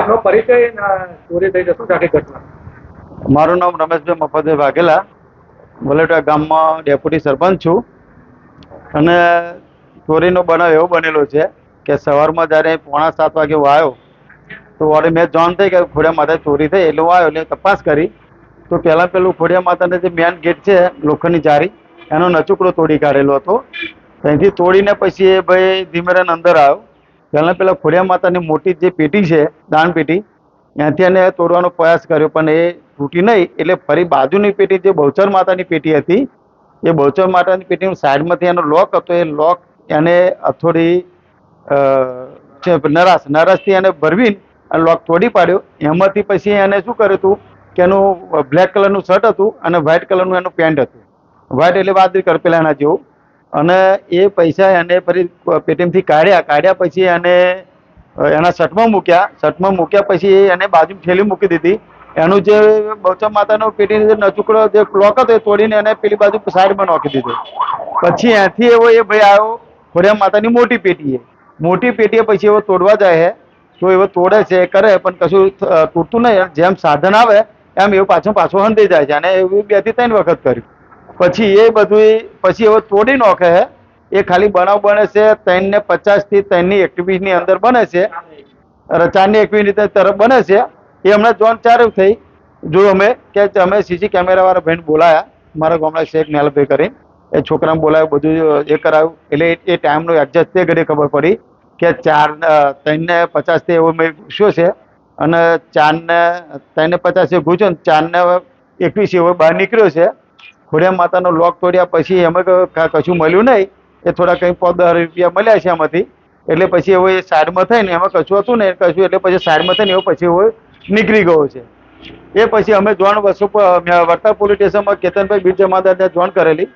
આપનો પરિચય ચોરી થઈ જશું આખી ઘટના. મારું નામ રમેશભાઈ મફતભાઈ વાઘેલા વલેટા ગામમાં ડેપ્યુટી સરપંચ છું. અને ચોરીનો બનાવ એવો બનેલો છે કે સવારમાં જ્યારે પોણા સાત વાગે હું આવ્યો, તો વળી મેં જોન થઈ કે ખોડિયા માતા ચોરી થઈ, એટલે હું આવ્યો એટલે તપાસ કરી. તો પહેલાં પેલું ખોડિયા માતાને જે મેન ગેટ છે, લોખંડની જારી એનો નચુકડો તોડી કાઢેલો હતો. ત્યાંથી તોડીને પછી એ ભાઈ ધીમેરાન અંદર આવ્યો. પહેલાં પહેલાં ખોડિયા માતાની મોટી જે પેટી છે, દાન પેટી, ત્યાંથી એને તોડવાનો પ્રયાસ કર્યો, પણ એ તૂટી નહીં, એટલે ફરી બાજુની પેટી જે બહુચર માતાની પેટી હતી, એ બહુચર માતાની પેટીની સાઈડમાંથી એનો લોક હતો, એ લોક એને અથોડી નરાશ, નરાશથી એને ભરવી અને લોક તોડી પાડ્યો. એમાંથી પછી એને શું કર્યું હતું કે એનું બ્લેક કલરનું શર્ટ હતું અને વ્હાઇટ કલરનું એનું પેન્ટ હતું. વ્હાઇટ એટલે વાદળી કર પેલા એના જેવું. અને એ પૈસા એને ફરી પેટીએમથી કાઢ્યા કાઢ્યા પછી એને એના શર્ટમાં મૂક્યા શર્ટમાં મૂક્યા પછી એને બાજુ ઠેલી મૂકી દીધી. એનું જે બચમ માતાનો પેટીનો જે નચુકડો જે લોક હતો એ તોડીને એને પેલી બાજુ સાઈડમાં નાખી દીધો. પછી એથી એવો એ ભાઈ આવ્યો ખોડિયા માતાની મોટી પેટીએ. મોટી પેટીએ પછી એવો તોડવા જાય છે તો એવો તોડે છે કરે, પણ કશું તૂટતું નહીં. જેમ સાધન આવે, એમ એવું પાછું પાછું હંધી જાય છે. અને એવું બેથી ત્રણ વખત કર્યું. પછી એ બધું પછી હવે તોડી નાખે છે એ ખાલી બનાવ બને છે ત્રણ ને પચાસથી ત્રણની એકવીસની અંદર બને છે. ચારની એકવીસની તરફ બને છે. એ હમણાં જોન ચાર થઈ. જોયું અમે કે અમે સીસી કેમેરા વાળા ભાઈને બોલાયા. મારા ગામના શેખ નેલભાઈ કરીને. એ છોકરાને બોલાવ્યો, બધું એ કરાવ્યું. એટલે એ- ટાઈમનું એડજસ્ટ તે ઘડી ખબર પડી કે ચાર ત્રણ ને પચાસથી એવો મેં ઘૂસ્યો છે. અને ચાર ને ત્રણ ને પચાસ એ ઘૂસ્યો ને ચાર ને એકવીસ એવો બહાર નીકળ્યો છે. ખોડિયા માતાનો લોક તોડ્યા પછી ક- કશું મળ્યું નહીં. એ થોડા કંઈ દસ રૂપિયા મળ્યા છે એમાંથી. એટલે પછી એવો એ સાઈડમાં થઈને એમાં કશું હતું ને કશું એટલે પછી સાઈડમાં થઈને એવો પછી એવો નીકળી ગયો છે. એ પછી અમે જોણ વસ્તુ વર્તા પોલીસ સ્ટેશનમાં કેતનભાઈ બીર જમાદારને જોણ કરેલી.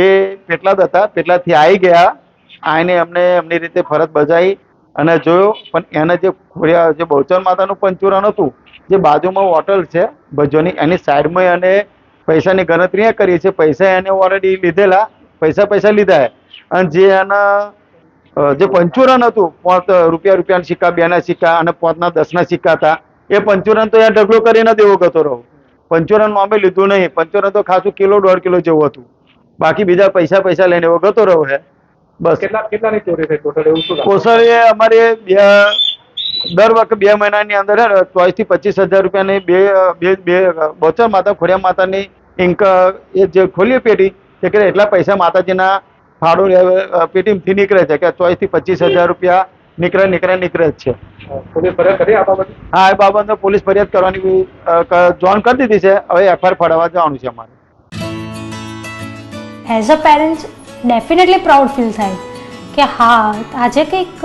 એ પેટલાદ હતા, પેટલાદથી આવી ગયા. આવીને અમને એમની રીતે ફરજ બજાવી અને જોયો. પણ એને જે ખોડિયા જે બહુચર માતાનું પંચુરણ હતું, જે બાજુમાં હોટલ છે ભજોની, એની સાઈડમાં એને પૈસાની ગણતરી કરી છે પૈસા એને ઓલરેડી લીધેલા. પૈસા પૈસા લીધા અને જે એના જે પંચુરન હતું પાંચ રૂપિયા રૂપિયાના સિક્કા બેના સિક્કા અને પાંચના દસના સિક્કા હતા એ પંચુરન તો અહીંયા ઢગલો કરીને દેવો ગતો રહો પંચુરન અમે લીધું નહીં. પંચુરન તો ખાસું કિલો દોઢ કિલો જેવું હતું. બાકી બીજા પૈસા પૈસા લઈને એવો ગતો રહ્યો છે. બસ. કેટલા કેટલાની ચોરી થઈ? ટોટલ એવું શું લાગે? એ અમારે બે દર વખત બે મહિનાની અંદર ચોવીસથી પચીસ હજાર રૂપિયાની બે બે બે બોચર માતા ખોડિયા માતાની ઇન્ક એ જે ખોલી પેટી તે કે એટલા પૈસા માતાજીના ફાળો પેટીમાંથી નીકળે છે. કે ચોવીસથી પચીસ હજાર રૂપિયા નીકળે નીકળે નીકળે જ છે. કરી હા એ બાબતે પોલીસ ફરિયાદ કરવાની જોન જોઈન કરી દીધી છે. હવે એફઆઈઆર ફાળવવા જવાનું છે અમારે. As a parents definitely proud feel થાય કે હા આજે કંઈક